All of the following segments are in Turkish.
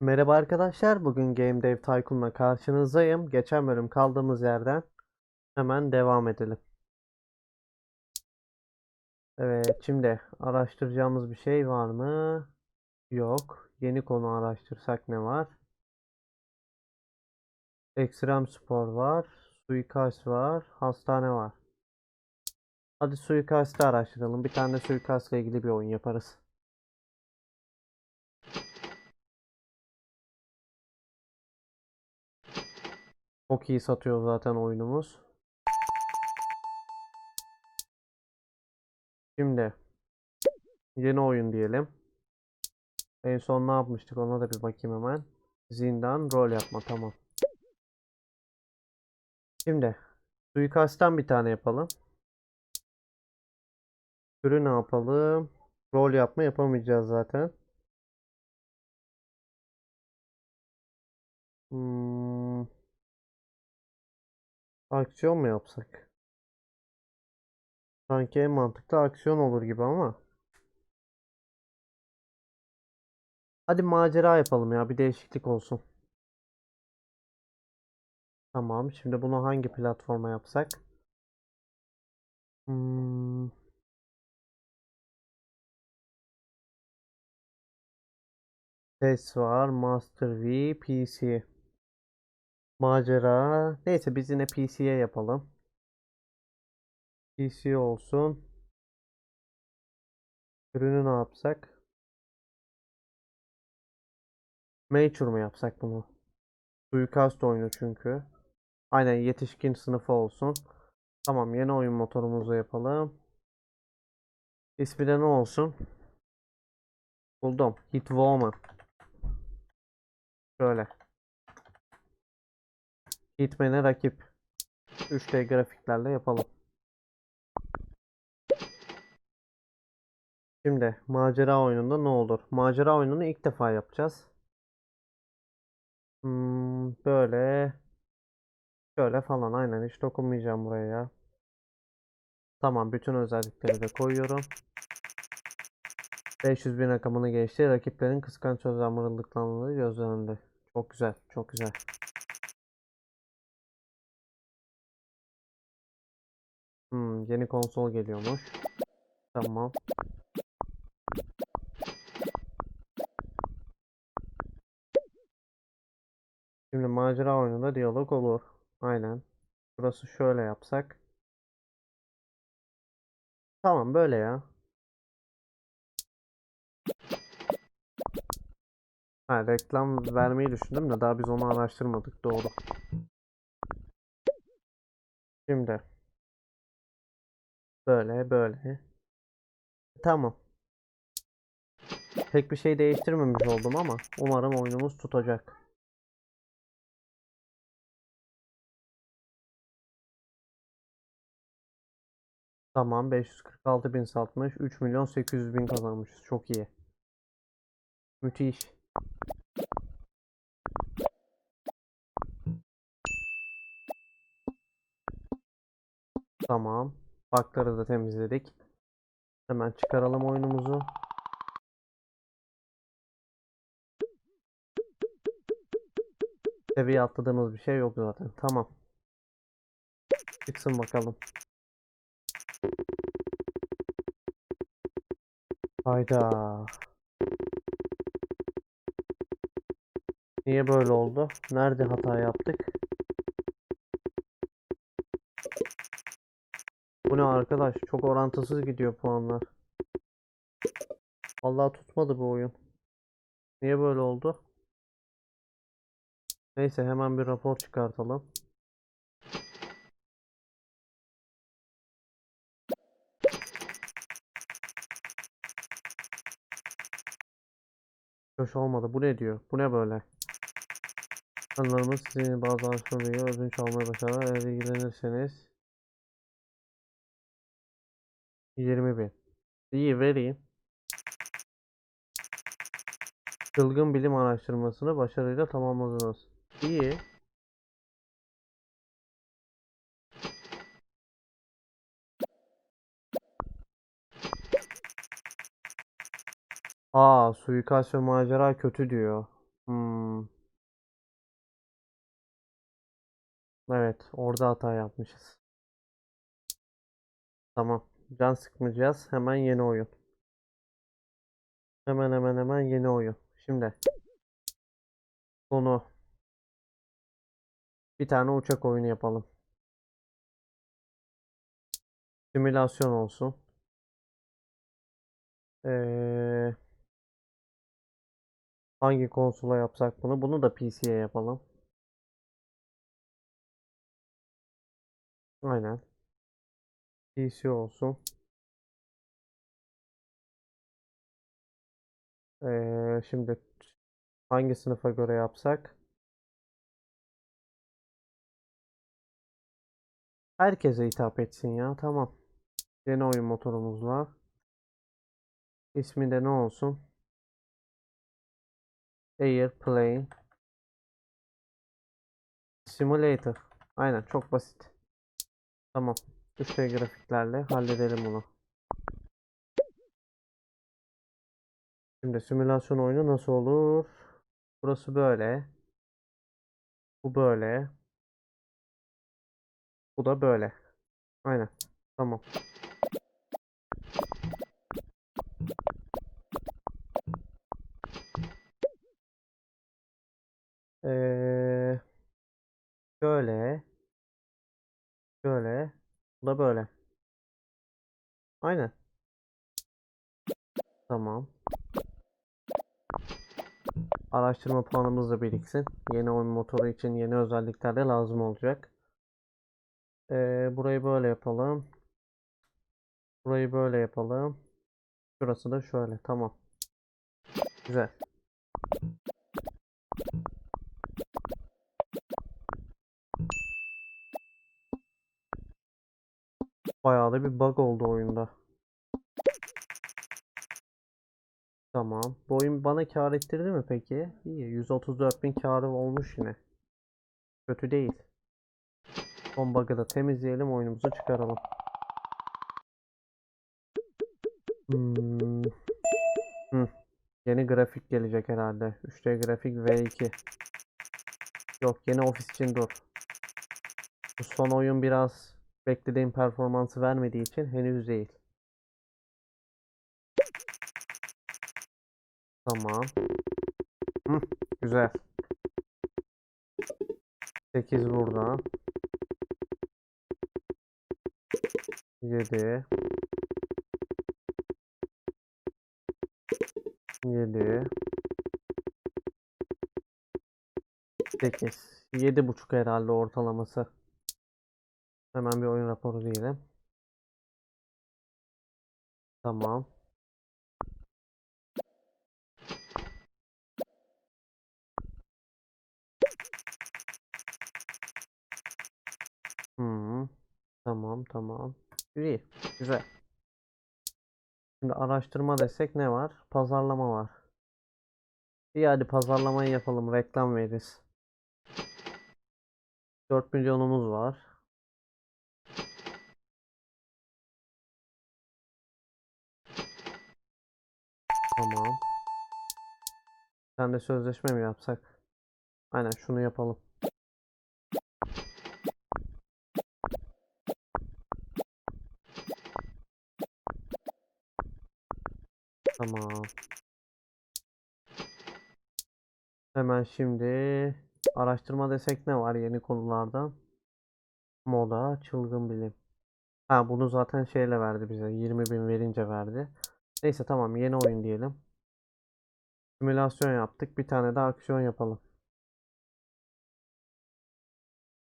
Merhaba arkadaşlar. Bugün Game Dev Tycoon'la karşınızdayım. Geçen bölüm kaldığımız yerden hemen devam edelim. Evet, şimdi araştıracağımız bir şey var mı? Yok. Yeni konu araştırsak ne var? Ekstrem spor var. Suikast var. Hastane var. Hadi suikastı araştıralım. Bir tane suikastla ilgili bir oyun yaparız. Çok iyi satıyor zaten oyunumuz. Şimdi yeni oyun diyelim. En son ne yapmıştık ona da bir bakayım hemen. Zindan rol yapma tamam. Şimdi suikastten bir tane yapalım. Türü ne yapalım? Rol yapma yapamayacağız zaten. Hmm. Aksiyon mu yapsak? Sanki en mantıklı aksiyon olur gibi ama. Hadi macera yapalım ya bir değişiklik olsun. Tamam şimdi bunu hangi platforma yapsak? Hmm. PES var, Master V, PC. Macera. Neyse biz yine PC'ye yapalım. PC olsun. Ürünü ne yapsak? Mature mu yapsak bunu? Suikast oyunu çünkü. Aynen yetişkin sınıfı olsun. Tamam yeni oyun motorumuzu yapalım. İsmi de ne olsun? Buldum. Hitwoman. Şöyle. Hitman'e rakip. 3D grafiklerle yapalım. Şimdi macera oyununda ne olur? Macera oyununu ilk defa yapacağız. Hmm, böyle şöyle falan aynen hiç dokunmayacağım buraya ya. Tamam bütün özellikleri de koyuyorum. 500 bin rakamını geçti. Rakiplerin kıskanç özlem mırıldıklandığı gözlendi. Çok güzel, çok güzel. Yeni konsol geliyormuş. Tamam. Şimdi macera oyununda diyalog olur. Aynen. Burası şöyle yapsak. Tamam böyle ya. Ha reklam vermeyi düşündüm de daha biz onu araştırmadık. Doğru. Şimdi. Böyle böyle. Tamam. Pek bir şey değiştirmemiş oldum ama umarım oyunumuz tutacak. Tamam 546 bin satmış. 3 milyon 800 bin kazanmışız. Çok iyi. Müthiş. Tamam. Bug'ları da temizledik. Hemen çıkaralım oyunumuzu. Seviye atladığımız bir şey yok zaten. Tamam. Çıksın bakalım. Hayda. Niye böyle oldu? Nerede hata yaptık? Bu ne arkadaş? Çok orantısız gidiyor puanlar. Vallahi tutmadı bu oyun. Niye böyle oldu? Neyse hemen bir rapor çıkartalım. Hoş olmadı. Bu ne diyor? Bu ne böyle? Anlarımız sizin bazı araştırmayı ödünç almaya başarılar. Eğer ilgilenirseniz 20 bin. İyi vereyim. Çılgın bilim araştırmasını başarıyla tamamladınız. İyi. Aa, suikast ve macera kötü diyor. Hmm. Evet, orada hata yapmışız. Tamam. Can sıkmayacağız. Hemen yeni oyun. Hemen hemen hemen yeni oyun. Şimdi konu bir tane uçak oyunu yapalım. Simülasyon olsun. Ee, hangi konsola yapsak bunu? Bunu da PC'ye yapalım. Aynen. PC olsun. Ee, şimdi hangi sınıfa göre yapsak? Herkese hitap etsin ya. Tamam. Yeni oyun motorumuzla. İsmi de ne olsun? Airplane Simulator. Aynen çok basit. Tamam. 3D grafiklerle halledelim bunu. Şimdi simülasyon oyunu nasıl olur? Burası böyle. Bu böyle. Bu da böyle. Aynen. Tamam. Ee, şöyle. Şöyle. Da böyle. Aynen. Tamam. Araştırma puanımız da biriksin. Yeni oyun motoru için yeni özellikler de lazım olacak. Ee, burayı böyle yapalım. Burayı böyle yapalım. Şurası da şöyle. Tamam. Güzel. Bayağı da bir bug oldu oyunda. Tamam. Bu oyun bana kar ettirdi mi peki? İyi. 134 bin karı olmuş yine. Kötü değil. Son bug'ı da temizleyelim. Oyunumuzu çıkaralım. Hmm. Hı. Yeni grafik gelecek herhalde. 3D grafik V2. Yok yeni ofis için dur. Bu son oyun biraz beklediğim performansı vermediği için henüz değil. Tamam. Hı, güzel. 8 buradan. 7 7 8 7 buçuk herhalde ortalaması. Hemen bir oyun raporu diyelim. Tamam. Hmm. Tamam tamam. İyi. Güzel. Şimdi araştırma desek ne var? Pazarlama var. İyi hadi pazarlamayı yapalım. Reklam veririz. 4 milyonumuz var. De sözleşme mi yapsak? Aynen şunu yapalım. Tamam. Hemen şimdi araştırma desek ne var yeni konulardan? Moda, çılgın bilim. Ha bunu zaten şeyle verdi bize. 20 bin verince verdi. Neyse tamam yeni oyun diyelim. Simülasyon yaptık. Bir tane de aksiyon yapalım.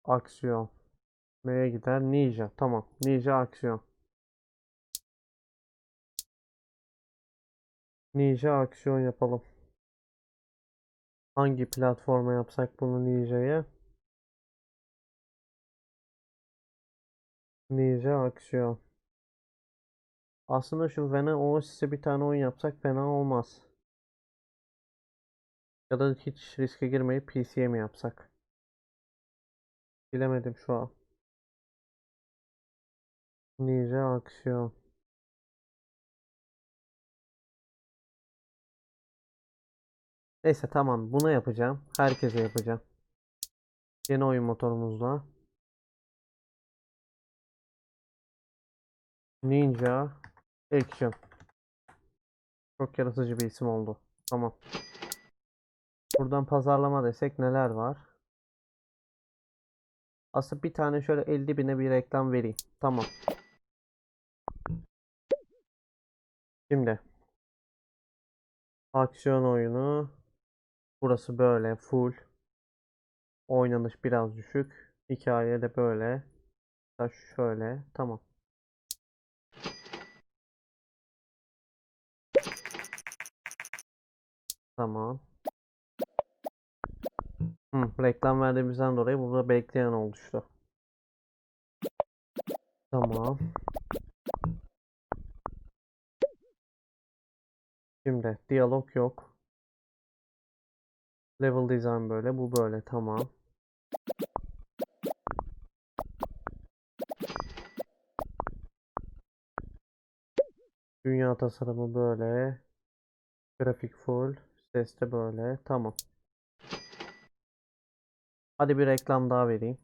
Aksiyon. Neye gider? Ninja. Tamam. Ninja aksiyon. Ninja aksiyon yapalım. Hangi platforma yapsak bunu Ninja'ya? Ninja aksiyon. Aslında şu Vena Oasis'e bir tane oyun yapsak fena olmaz. Ya da hiç riske girmeyip PC'ye mi yapsak? Bilemedim şu an. Ninja aksiyon. Neyse tamam bunu yapacağım. Herkese yapacağım. Yeni oyun motorumuzla. Ninja Action. Çok yaratıcı bir isim oldu. Tamam. Buradan pazarlama desek neler var? Aslında bir tane şöyle 50 bine bir reklam vereyim. Tamam. Şimdi. Aksiyon oyunu. Burası böyle full. Oynanış biraz düşük. Hikaye de böyle. Da şöyle. Tamam. Tamam. Hı, reklam verdiğimizden dolayı burada bekleyen oluştu. Tamam. Şimdi diyalog yok. Level design böyle, bu böyle. Tamam. Dünya tasarımı böyle. Grafik full. Ses de böyle. Tamam. Hadi bir reklam daha vereyim.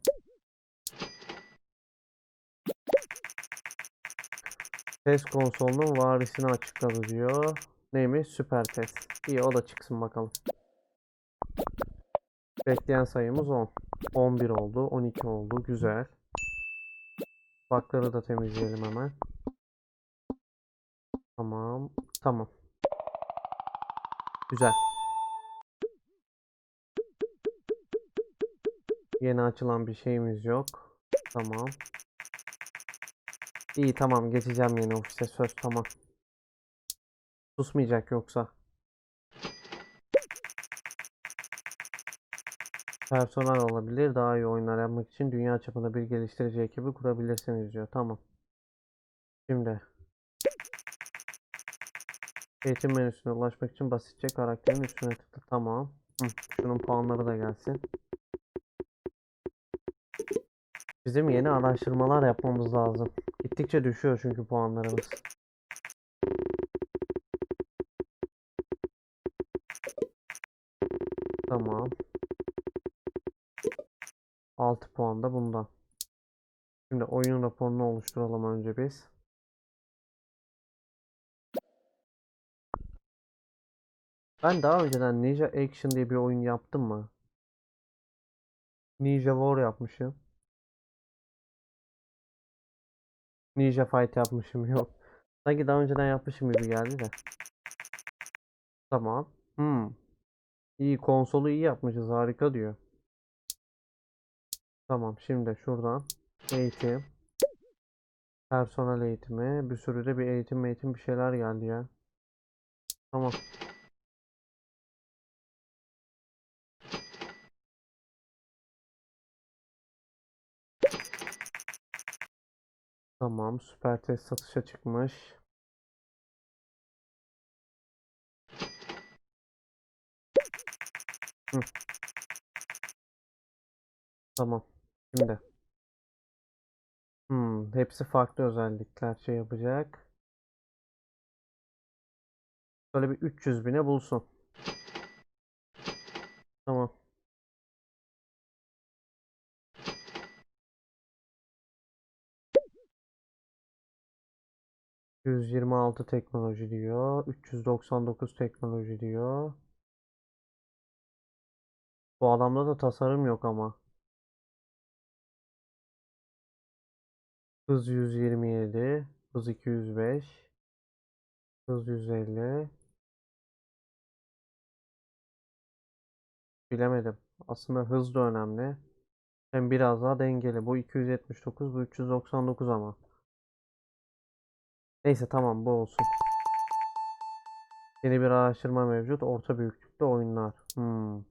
Test konsolunun varisini açıkladı diyor. Neymiş? Süper test. İyi o da çıksın bakalım. Bekleyen sayımız 10. 11 oldu. 12 oldu. Güzel. Bakları da temizleyelim hemen. Tamam. Tamam. Güzel. Yeni açılan bir şeyimiz yok. Tamam. İyi tamam geçeceğim yeni ofise söz tamam. Susmayacak yoksa. Personel olabilir. Daha iyi oyunlar yapmak için dünya çapında bir geliştirici ekibi kurabilirsiniz diyor. Tamam. Şimdi. Eğitim menüsüne ulaşmak için basitçe karakterin üstüne tıkla. Tamam. Hı, şunun puanları da gelsin. Bizim yeni araştırmalar yapmamız lazım. Gittikçe düşüyor çünkü puanlarımız. Tamam. 6 puan da bundan. Şimdi oyun raporunu oluşturalım önce biz. Ben daha önceden Ninja Action diye bir oyun yaptım mı? Ninja War yapmışım. Ninja Fight yapmışım yok. Sanki daha önceden yapmışım gibi geldi de. Tamam. Hmm. İyi konsolu iyi yapmışız harika diyor. Tamam şimdi şuradan eğitim. Personel eğitimi. Bir sürü de bir eğitim eğitim bir şeyler geldi ya. Tamam. Tamam süper test satışa çıkmış. Hı. Tamam. Şimdi. Hmm, hepsi farklı özellikler şey yapacak. Böyle bir 300 bine bulsun. Tamam. ...126 teknoloji diyor. 399 teknoloji diyor. Bu adamda da tasarım yok ama. Hız 127. Hız 205. Hız 150. Bilemedim. Aslında hız da önemli. Hem biraz daha dengeli. Bu 279, bu 399 ama. Neyse tamam bu olsun. Yeni bir araştırma mevcut. Orta büyüklükte oyunlar. Hmm.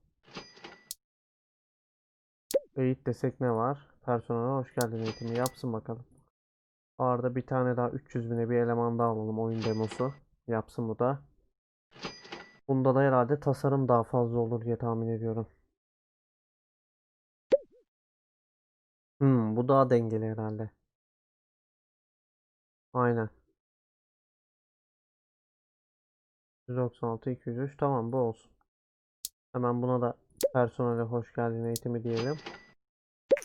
Eğit desek ne var? Personel hoş geldin eğitimi yapsın bakalım. Arada bir tane daha 300 bine bir eleman daha alalım oyun demosu. Yapsın bu da. Bunda da herhalde tasarım daha fazla olur diye tahmin ediyorum. Hmm, bu daha dengeli herhalde. Aynen. 196 203 tamam bu olsun. Hemen buna da personele hoş geldin eğitimi diyelim.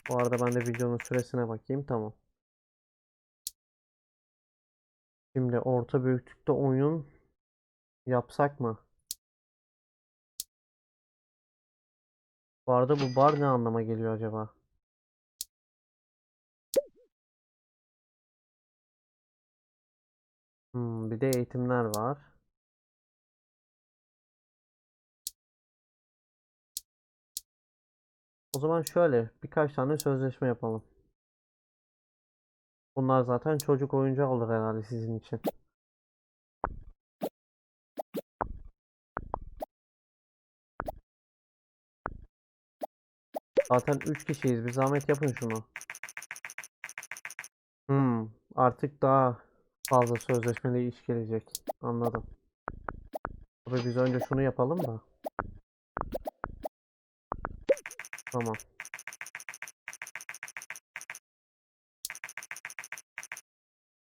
Bu arada ben de videonun süresine bakayım. Tamam. Şimdi orta büyüklükte oyun yapsak mı? Bu arada bu bar ne anlama geliyor acaba? Hmm, bir de eğitimler var. O zaman şöyle birkaç tane sözleşme yapalım. Bunlar zaten çocuk oyuncağı olur herhalde sizin için. Zaten 3 kişiyiz. Bir zahmet yapın şunu. Hmm, artık daha fazla sözleşmeli iş gelecek. Anladım. Tabii biz önce şunu yapalım da. Tamam.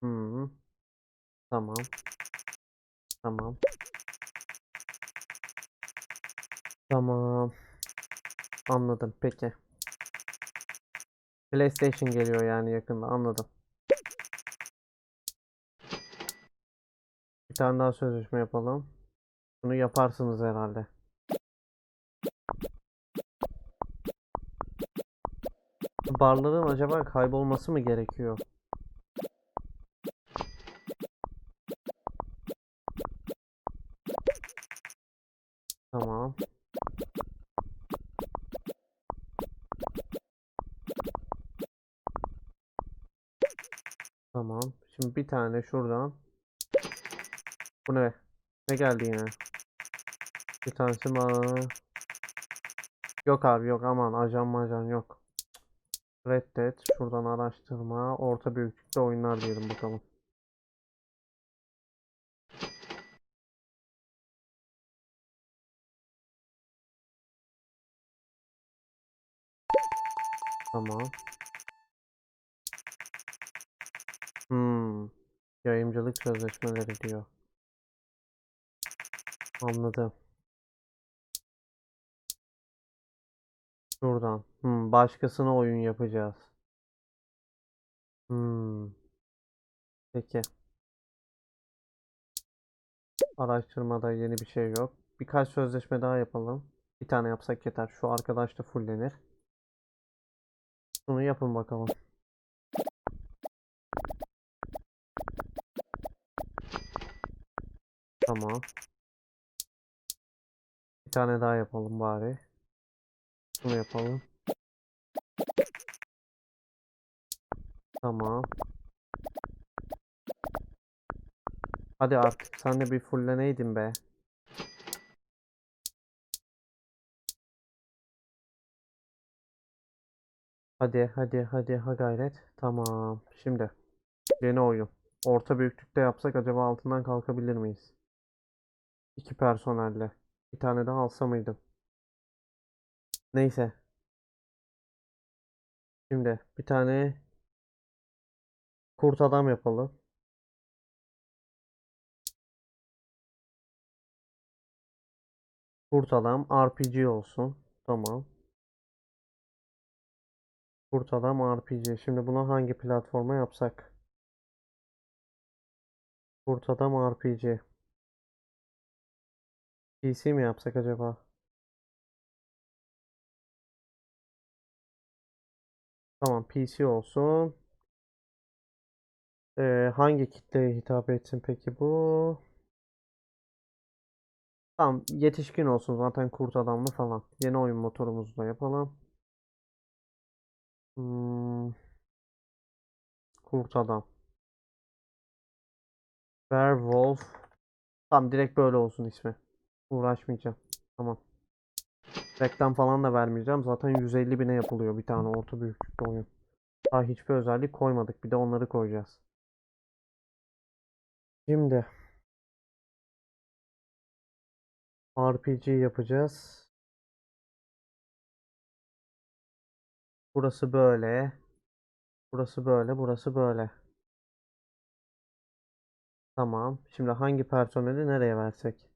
Hmm. Tamam. Tamam. Tamam. Anladım. Peki. PlayStation geliyor yani yakında. Anladım. Bir tane daha sözleşme yapalım. Bunu yaparsınız herhalde. Barların acaba kaybolması mı gerekiyor? Tamam. Tamam. Şimdi bir tane şuradan. Bu ne? Ne geldi yine? Bir tanesi bana. Yok abi yok aman ajan majan yok. Reddet. Şuradan araştırma. Orta büyüklükte oyunlar diyelim bakalım. Tamam. Hmm. Yayıncılık sözleşmeleri diyor. Anladım. Şuradan. Hmm, başkasına oyun yapacağız. Hmm. Peki. Araştırmada yeni bir şey yok. Birkaç sözleşme daha yapalım. Bir tane yapsak yeter. Şu arkadaş da fullenir. Bunu yapın bakalım. Tamam. Bir tane daha yapalım bari. Bunu yapalım. Tamam. Hadi artık sen de bir fullleneydin be. Hadi hadi hadi ha gayret. Tamam. Şimdi yeni oyun. Orta büyüklükte yapsak acaba altından kalkabilir miyiz? İki personelle. Bir tane daha alsa mıydım? Neyse. Şimdi bir tane kurt adam yapalım. Kurt adam RPG olsun. Tamam. Kurt adam RPG. Şimdi bunu hangi platforma yapsak? Kurt adam RPG. PC mi yapsak acaba? Tamam PC olsun. Ee, hangi kitleye hitap etsin peki bu? Tamam yetişkin olsun zaten kurt adamlı falan. Yeni oyun motorumuzu da yapalım. Hmm. Kurt adam. Werewolf. Tamam direkt böyle olsun ismi. Uğraşmayacağım. Tamam. Reklam falan da vermeyeceğim. Zaten 150 bine yapılıyor bir tane orta büyüklükte oyun. Daha hiçbir özellik koymadık. Bir de onları koyacağız. Şimdi RPG yapacağız. Burası böyle. Burası böyle. Burası böyle. Tamam. Şimdi hangi personeli nereye versek?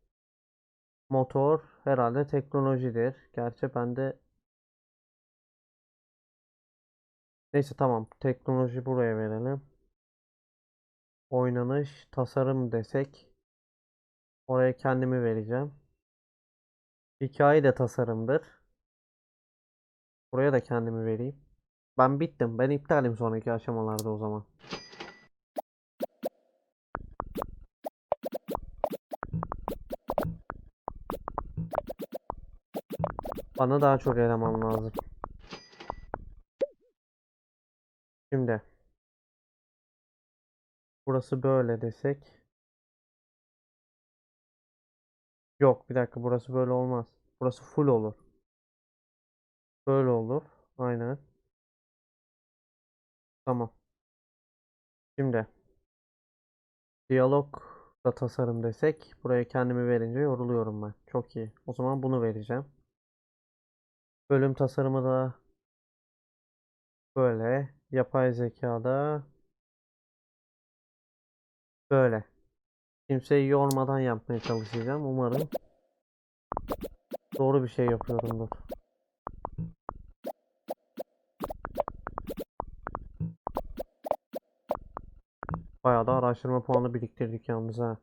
Motor. Herhalde teknolojidir. Gerçi bende Neyse tamam. Teknoloji buraya verelim. Oynanış, tasarım desek oraya kendimi vereceğim. Hikaye de tasarımdır. Buraya da kendimi vereyim. Ben bittim. Ben iptalim sonraki aşamalarda o zaman. Bana daha çok eleman lazım. Şimdi burası böyle desek. Yok bir dakika burası böyle olmaz. Burası full olur. Böyle olur. Aynen. Tamam. Şimdi diyalog da tasarım desek buraya kendimi verince yoruluyorum ben. Çok iyi. O zaman bunu vereceğim. Bölüm tasarımı da böyle. Yapay zekada böyle. Kimseyi yormadan yapmaya çalışacağım. Umarım doğru bir şey yapıyorumdur. Bayağı da araştırma puanı biriktirdik yalnız ha.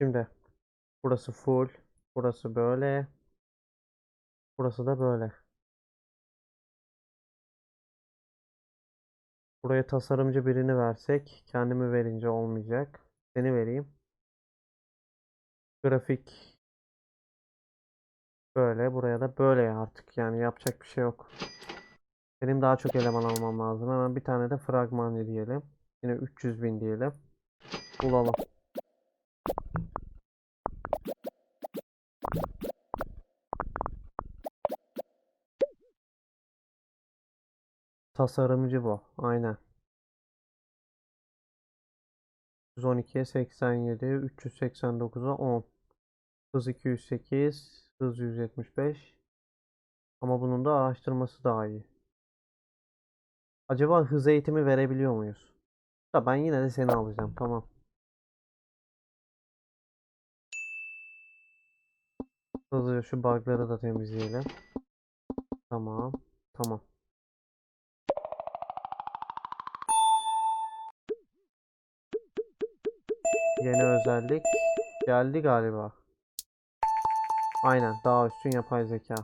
Şimdi burası full. Burası böyle. Burası da böyle. Buraya tasarımcı birini versek kendimi verince olmayacak. Seni vereyim. Grafik böyle. Buraya da böyle artık yani yapacak bir şey yok. Benim daha çok eleman almam lazım. Hemen bir tane de fragman diyelim. Yine 300 bin diyelim. Bulalım. Tasarımcı bu. Aynen. 112'ye 87, 389'a 10. Hız 208, hız 175. Ama bunun da araştırması daha iyi. Acaba hız eğitimi verebiliyor muyuz? Da ben yine de seni alacağım. Tamam. Hızlıca şu bug'ları da temizleyelim. Tamam. Tamam. Yeni özellik geldi galiba. Aynen daha üstün yapay zeka.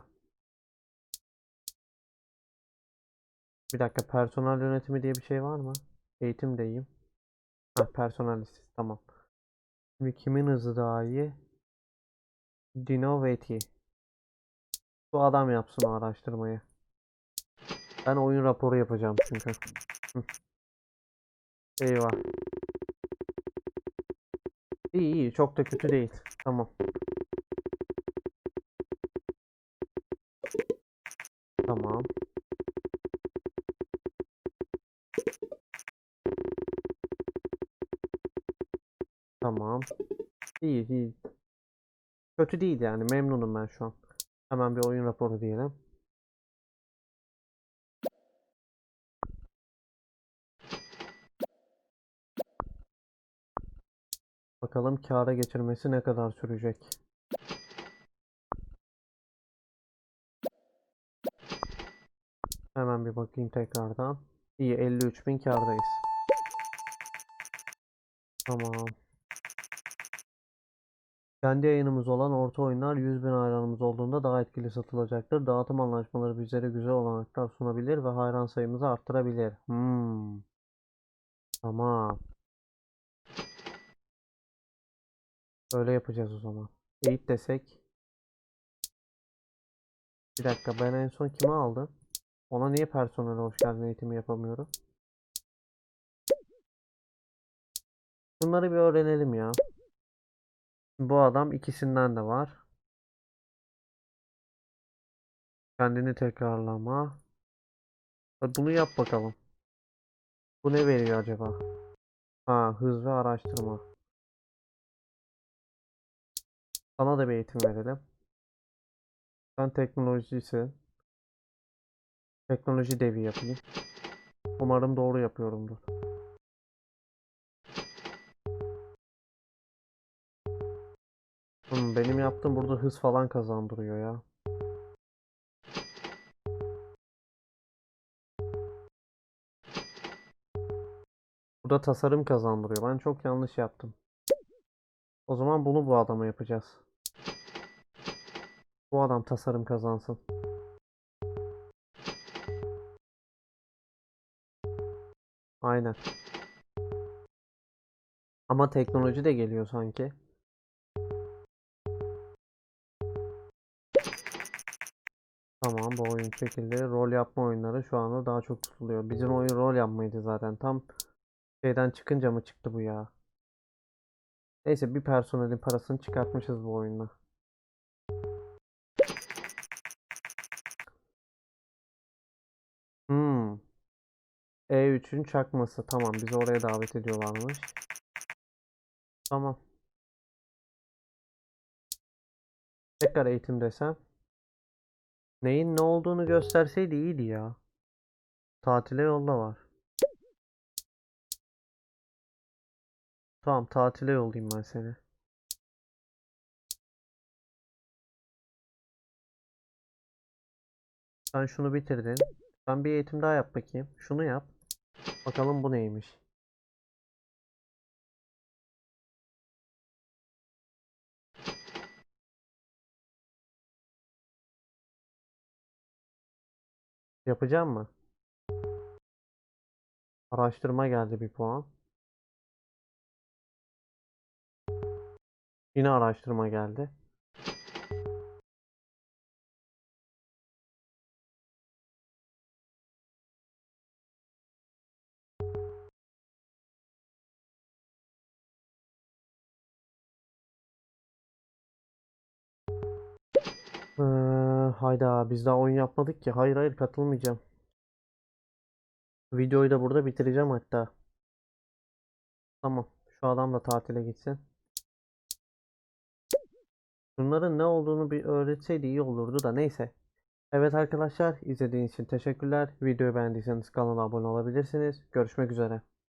Bir dakika personel yönetimi diye bir şey var mı? Eğitim deyim. Ha personel listesi tamam. Şimdi kimin hızı daha iyi? Dinoveti. Bu adam yapsın o araştırmayı. Ben oyun raporu yapacağım çünkü. Eyvah. İyi iyi çok da kötü değil. Tamam. Tamam. Tamam. İyi iyi. Kötü değil yani memnunum ben şu an. Hemen bir oyun raporu diyelim. Bakalım kâra geçirmesi ne kadar sürecek. Hemen bir bakayım tekrardan. İyi 53.000 kârdayız. Tamam. Kendi yayınımız olan orta oyunlar 100 bin hayranımız olduğunda daha etkili satılacaktır. Dağıtım anlaşmaları bizlere güzel olanaklar sunabilir ve hayran sayımızı arttırabilir. Hmm. Tamam. Öyle yapacağız o zaman. Eğit desek. Bir dakika ben en son kimi aldım? Ona niye personel hoş geldin eğitimi yapamıyorum? Bunları bir öğrenelim ya. Bu adam ikisinden de var. Kendini tekrarlama. Bunu yap bakalım. Bu ne veriyor acaba? Ha, hız ve araştırma. Sana da bir eğitim verelim. Sen teknolojisin. Teknoloji devi yapayım. Umarım doğru yapıyorumdur. Hmm, benim yaptığım burada hız falan kazandırıyor ya. Burada tasarım kazandırıyor. Ben çok yanlış yaptım. O zaman bunu bu adama yapacağız. Bu adam tasarım kazansın. Aynen. Ama teknoloji de geliyor sanki. Tamam bu oyun çekildi. Rol yapma oyunları şu anda daha çok tutuluyor. Bizim oyun rol yapmaydı zaten. Tam şeyden çıkınca mı çıktı bu ya? Neyse bir personelin parasını çıkartmışız bu oyunda. E3'ün çakması. Tamam bizi oraya davet ediyorlarmış. Tamam. Tekrar eğitim desem. Neyin ne olduğunu gösterseydi iyiydi ya. Tatile yolla var. Tamam tatile yollayayım ben seni. Sen şunu bitirdin. Sen bir eğitim daha yap bakayım. Şunu yap. Bakalım bu neymiş. Yapacağım mı? Araştırma geldi bir puan. Yine araştırma geldi. Hayda biz daha oyun yapmadık ki. Hayır hayır katılmayacağım. Videoyu da burada bitireceğim hatta. Tamam. Şu adam da tatile gitsin. Bunların ne olduğunu bir öğretseydi iyi olurdu da neyse. Evet arkadaşlar izlediğiniz için teşekkürler. Videoyu beğendiyseniz kanala abone olabilirsiniz. Görüşmek üzere.